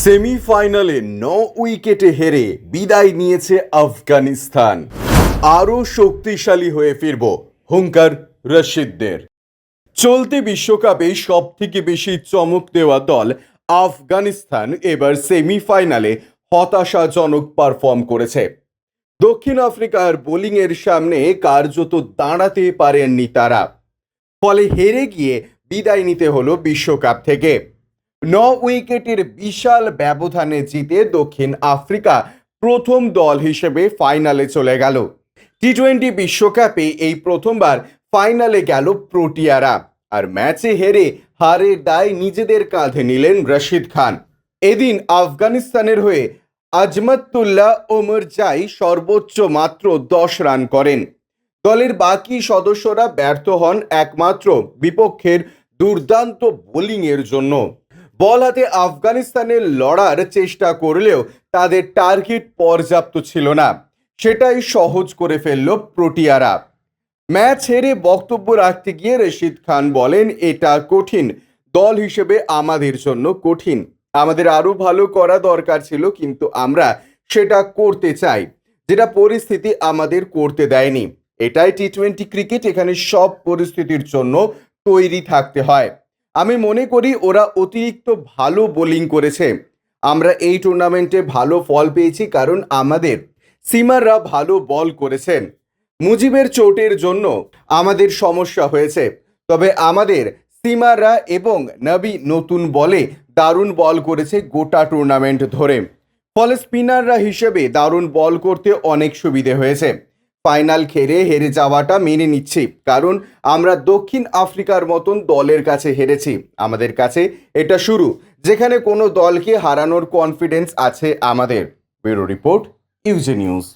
সেমিফাইনালে ন উইকেটে হেরে বিদায় নিয়েছে আফগানিস্তান। আরও শক্তিশালী হয়ে ফিরব হুঙ্কার রশিদদের। চলতি বিশ্বকাপে সব থেকে বেশি চমক দেওয়া দল আফগানিস্তান এবার সেমিফাইনালে হতাশাজনক পারফর্ম করেছে। দক্ষিণ আফ্রিকার বোলিংয়ের সামনে কার্যত দাঁড়াতে পারেননি তারা। ফলে হেরে গিয়ে বিদায় নিতে হলো বিশ্বকাপ থেকে। ন উইকেটের বিশাল ব্যবধানে জিতে দক্ষিণ আফ্রিকা প্রথম দল হিসেবে ফাইনালে চলে গেল। টি টোয়েন্টি বিশ্বকাপে এই প্রথমবার ফাইনালে গেল প্রোটিয়ারা আর ম্যাচে হেরে হারের দায় নিজেদের কাঁধে নিলেন রশিদ খান। এদিন আফগানিস্তানের হয়ে আজমতুল্লাহ ওমর জাই সর্বোচ্চ মাত্র দশ রান করেন। দলের বাকি সদস্যরা ব্যর্থ হন একমাত্র বিপক্ষের দুর্দান্ত বোলিংয়ের জন্য। বল হাতে আফগানিস্তানের লড়ার চেষ্টা করলেও তাদের টার্গেট পর্যাপ্ত ছিল না। সেটাই সহজ করে ফেলল প্রোটিয়ারা। ম্যাচ হেরে বক্তব্য রাখতে গিয়ে রশিদ খান বলেন, এটা কঠিন। দল হিসেবে আমাদের জন্য কঠিন। আমাদের আরও ভালো করা দরকার ছিল, কিন্তু আমরা সেটা করতে চাই। যেটা পরিস্থিতি আমাদের করতে দেয়নি। এটাই টি টোয়েন্টি ক্রিকেট, এখানে সব পরিস্থিতির জন্য তৈরি থাকতে হয়। আমি মনে করি ওরা অতিরিক্ত ভালো বোলিং করেছে। আমরা এই টুর্নামেন্টে ভালো ফল পেয়েছি কারণ আমাদের সিমাররা ভালো বল করেছেন। মুজিবের চোটের জন্য আমাদের সমস্যা হয়েছে। তবে আমাদের সিমাররা এবং নবী নতুন বলে দারুণ বল করেছে গোটা টুর্নামেন্ট ধরে। ফলে স্পিনাররা হিসেবে দারুণ বল করতে অনেক সুবিধে হয়েছে। ফাইনাল খেলে হেরে যাওয়াটা মেনে নিচ্ছি। কারণ আমরা দক্ষিণ আফ্রিকার মতন দলের কাছে হেরেছি। আমাদের কাছে এটা শুরু, যেখানে কোনো দলকে হারানোর কনফিডেন্স আছে আমাদের। Bureau report, U J news.